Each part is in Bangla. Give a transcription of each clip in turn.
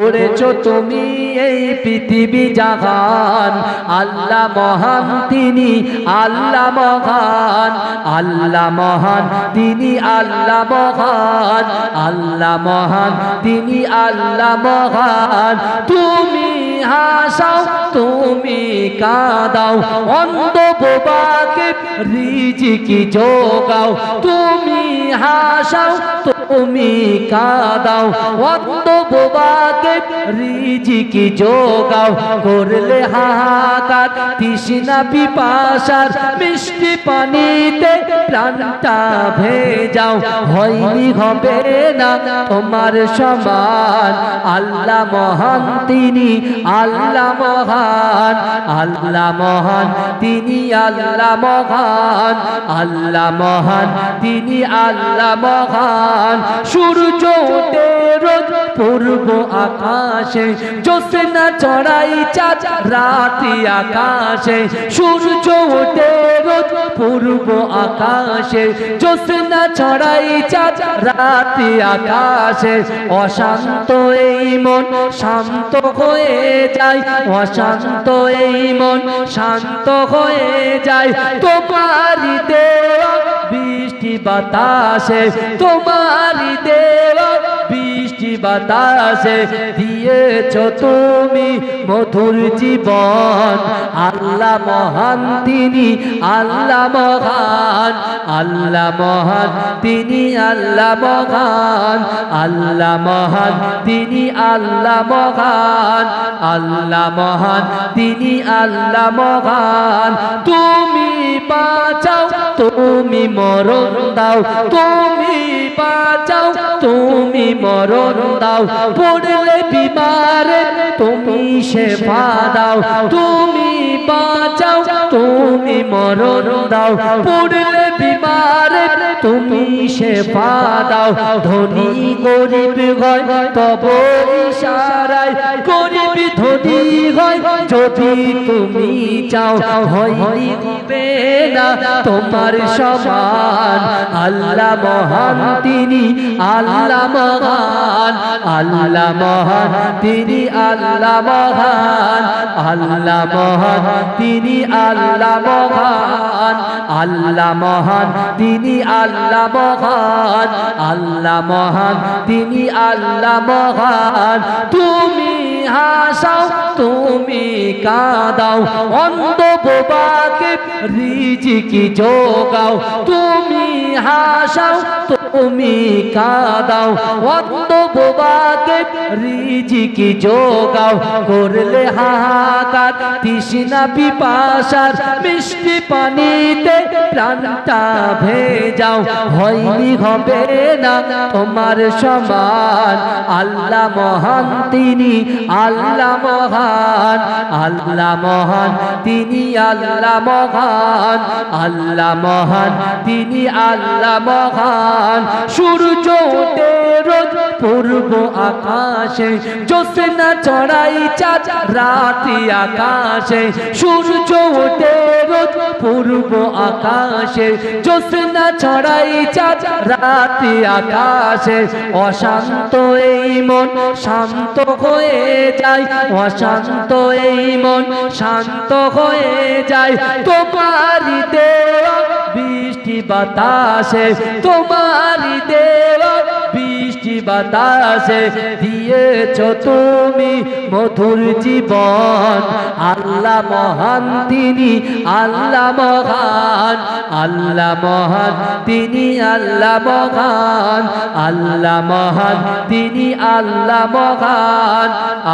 করেছ তুমি এই পৃথিবী জাহান আল্লাহ মহান তিনি, আল্লাহ মহান আল্লাহ মহান তিনি, আল্লাহ মহান আল্লাহ মহান তিনি, আল্লাহ মহান। তুমি হাসাও, তুমি কাদাও অন্ধ বোবাকে রিজিকি যোগাও তুমি হাসাও, তুমি কাদাও, অন্ধ রিজিকি যোগাও, করলে হাহাকার, তৃষ্ণা পিপাসার মিষ্টি পানিতে প্রাণটা ভেজাও। হয়নি হবে না তোমার সমান। আল্লাহ মহান তিনি, আল্লাহ মহান আল্লাহ মহান তিনি, আল্লাহ মহান আল্লাহ মহান তিনি, আল্লাহ মহান। সূর্য পূর্ব আকাশে জোসনা চড়াই চাঁদ রাতি আকাশে, সূর্য ওঠে রোজ পূর্ব আকাশে জোসনা চড়াই চাঁদ রাতি আকাশে। অশান্ত এই মন শান্ত হয়ে যায়, অশান্ত এই মন শান্ত হয়ে যায়। তোমারি দেওয়া বৃষ্টি বাতাসে তোমারি দেওয়া বাতাসে দিয়েছ তুমি মধুর জীবন। আল্লাহ মহান তিনি, আল্লাহ মহান আল্লাহ মহান তিনি, আল্লাহ মহান আল্লাহ মহান তিনি, আল্লাহ মহান আল্লাহ মহান তিনি, আল্লাহ মহান। তুমি বাঁচাও, তুমি মরণ দাও, তুমি তুমি মরণ দাও, পড়লে বিমার, তুমি সে দাও, তুমি বাঁচাও, তুমি মরণ দাও, পড়লে বিমার, তুমি সে দাও, ধনী গরিব গয় তব ইশারায় ধনী হয়, যদি তুমি চাও হবে না। তোমার সমান আল্লাহ মহান তিনি, আল্লাহ মহান আল্লাহ মহান তিনি, আল্লাহ মহান আল্লাহ মহান তিনি, আল্লাহ মহান আল্লাহ মহান তিনি, আল্লাহ মহান আল্লাহ মহান তিনি, আল্লাহ মহান। তুমি হাসাও তুমি কাদাও অন্ধ বোবাকে রিজিকি যোগাও। তুমি হাসাও, তুমি কাদাও অন্ধ বোবাকে রিজিকি যোগাও। করলে হাহাকার, তৃষ্ণা পিপাসার মিষ্টি পানিতে প্রাণটা ভেজাও হয়নি, হবে না তোমার সমান। আল্লাহ মহান তিনি, আল্লাহ মহান। আল্লাহ মহান তিনি, আল্লাহ মহান। আল্লাহ মহান তিনি, আল্লাহ মহান। সূর্য রোজ পূর্ব আকাশে জোসনা চড়াই চাঁদ রাতি আকাশে, সূর্য ওঠে রোজ পূর্ব আকাশে জোসনা চড়াই চাঁদ রাতি আকাশে। অশান্ত এই মন শান্ত হয়ে যায়, অশান্ত এই মন শান্ত হয়ে যায়। তোমারি দেওয়া বৃষ্টি বাতাসে তোমারি দেওয়া বাতাসে দিয়েছ তুমি মধুর জীবন। আল্লাহ মহান তিনি, আল্লাহ মহান আল্লাহ মহান তিনি, আল্লাহ মহান আল্লাহ মহান তিনি, আল্লাহ মহান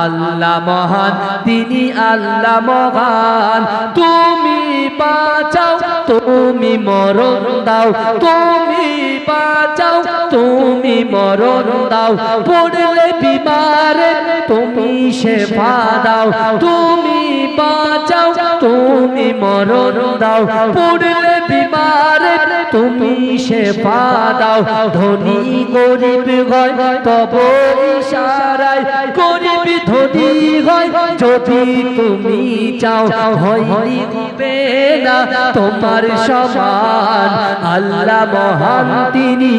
আল্লাহ মহান তিনি, আল্লাহ মহান। তুমি বাঁচাও, তুমি মরণ দাও, তুমি বাঁচাও, তুমি মরণ দাও। পড়লে বিমারে, তুমি সে দাও। তুমি বাঁচাও, তুমি মরণ দাও। পড়লে বিমারে তুমি শেফা দাও। ধনী গরিব হয়, তব ইশারায় গরিব ধনী হয়। যদি তুমি চাও হয়নি দিবে না। তোমার সমান আল্লাহ মহান তিনি,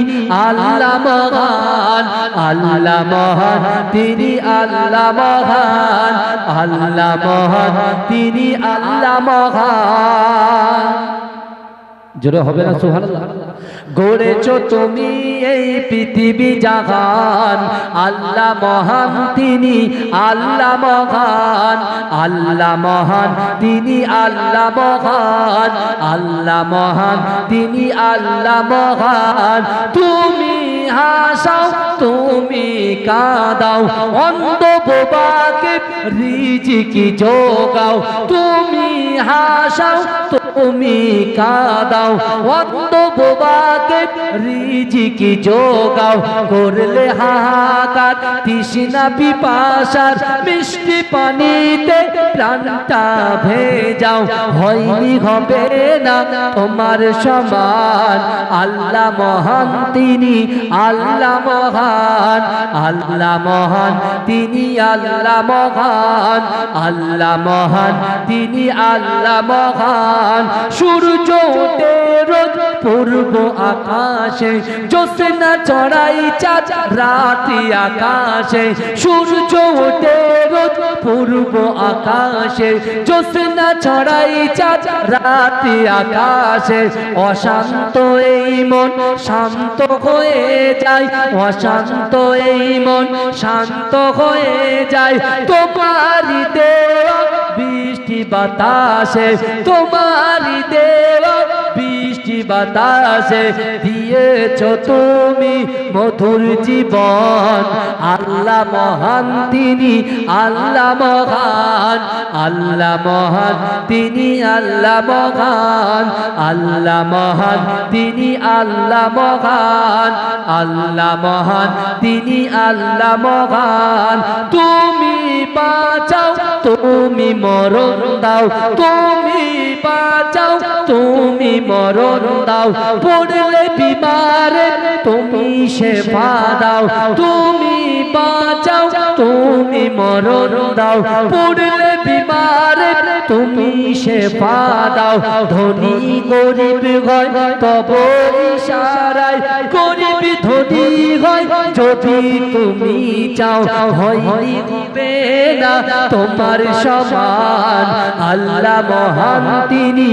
আল্লাহ মহান আল্লাহ মহান তিনি, আল্লাহ মহান আল্লাহ মহান তিনি, আল্লাহ মহান। জোরে হবে না, সুবহানাল্লাহ। গড়েছ তুমি এই পৃথিবী জাহান আল্লাহ মহান তিনি, আল্লাহ মহান। আল্লাহ মহান তিনি, আল্লাহ মহান। আল্লাহ মহান তিনি, আল্লাহ মহান। তুমি হাসাও, তুমি কাদাও। অন্ধ বোবাকে রিজিকি যোগাও। তুমি হাসাও তুমি কাদাও অন্ধ বোবাকে রিজিকি যোগাও, করলে হাহাকার, তৃষ্ণা পিপাসার, মিষ্টি পানিতে প্রাণটা ভেজাও। হয়নি, হবে না তোমার সমান। আল্লাহ মহান তিনি, আল্লাহ মহান। আল্লাহ মহান তিনি, আল্লাহ মহান। আল্লাহ মহান তিনি, আল্লাহ মহান। সূর্য ওঠে রোজ পূর্ব আকাশে জোসনা চড়াই চাঁদ রাতি আকাশে, সূর্য ওঠে রোজ পূর্ব আকাশে জোসনা ছড়াই চাঁদ রাতি আকাশে। অশান্ত এই মন শান্ত হয়ে যায়, অশান্ত এই মন শান্ত হয়ে যায়। তোমারই দেওয়া বৃষ্টি বাতাসে, তোমারই দেওয়া বাতাসে দিয়েছ তুমি মধুর জীবন। আল্লাহ মহান তিনি, আল্লাহ মহান আল্লাহ মহান তিনি, আল্লাহ মহান আল্লাহ মহান তিনি, আল্লাহ মহান আল্লাহ মহান তিনি, আল্লাহ মহান। তুমি বাঁচাও তুমি মরণ দাও, তুমি বাঁচাও, তুমি মরণ দাও। পড়লে বিমারে তুমি শেফা দাও, তুমি বাঁচাও, তুমি মরণ দাও। পড়লে বিমারে তুমি শেফা দাও। ধনী গরিব হয় তব ইশারায় গরিব ধনী যদি তুমি চাও হয়নি হবে না তোমার সমান। আল্লাহ মহান তিনি,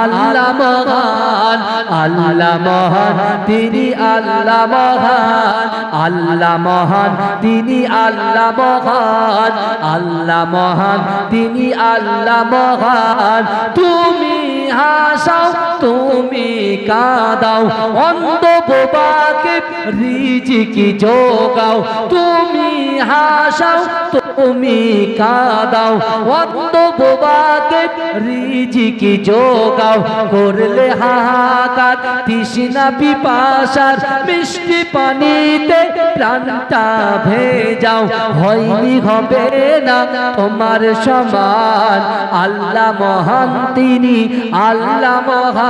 আল্লাহ মহান। আল্লাহ মহান তিনি, আল্লাহ মহান। আল্লাহ মহান তিনি, আল্লাহ মহান। আল্লাহ মহান তিনি, আল্লাহ মহান। তুমি হাসাও তুমি কাদাও অন্ধ বোবাকে রিজিকি যোগাও তুমি হাসাও, তুমি কাদাও অন্ধ বোবাকে রিজিকি যোগাও করলে হাহাকার, তৃষ্ণা পিপাসার মিষ্টি পানিতে প্রাণটা ভেজাও। হয়নি, হবে না তোমার সমান। আল্লাহ মহান তিনি, আল্লাহ মহান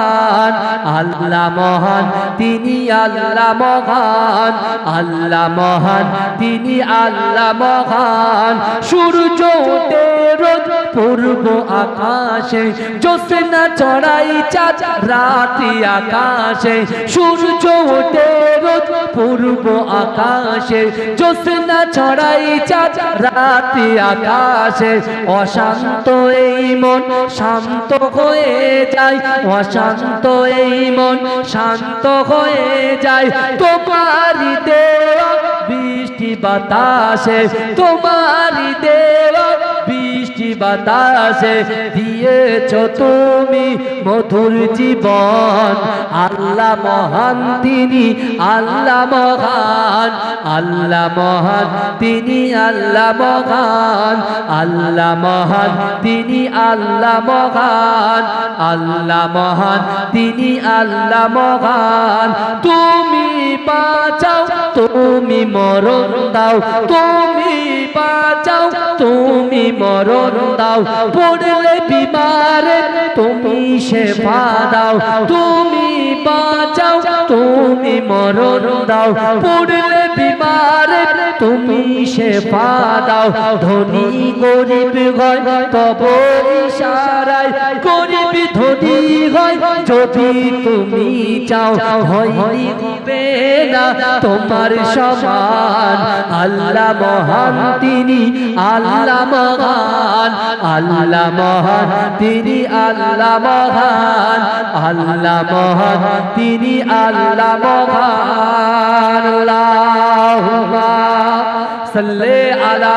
আল্লাহ মহান তিনি আল্লাহ মহান আল্লাহ মহান তিনি আল্লাহ মহান। সূর্য উঠে রোজ পূর্ব আকাশে জোসনা চড়াই চাঁদ রাতি আকাশে, সূর্য ওঠে রোজ পূর্ব আকাশে জোসনা চড়াই চাঁদ রাতি আকাশে। অশান্ত এই মন শান্ত হয়ে যায়, অশান্ত এই মন শান্ত হয়ে যায়। তোমারই দেওয়া বৃষ্টি বাতাসে, তোমারই দেওয়া বাতাসে দিয়েছ তুমি মধুর জীবন। আল্লাহ মহান তিনি, আল্লাহ মহান আল্লাহ মহান তিনি, আল্লাহ মহান আল্লাহ মহান তিনি, আল্লাহ মহান আল্লাহ মহান তিনি, আল্লাহ মহান। তুমি বাঁচাও তুমি মরণ দাও, তুমি বাঁচাও, তুমি মরণ দাও। পড়লে বিমারে তুমি সে দাও, তুমি বাঁচাও, তুমি মরণ দাও। পড়লে বিমারে তুমি শেফা দাও। ধনী গরিব গয় তব ইশারায় গরিব ধনী হয়। যদি তুমি চাও হয় হবে না। তোমার সমান আল্লাহ মহান তিনি, আল্লাহ মহান মহান আল্লাহ মহান তিনি আল্লাহ মহান আল্লাহ মহান তিনি আল্লাহ মহান আল্লাহ সাল্লে আলা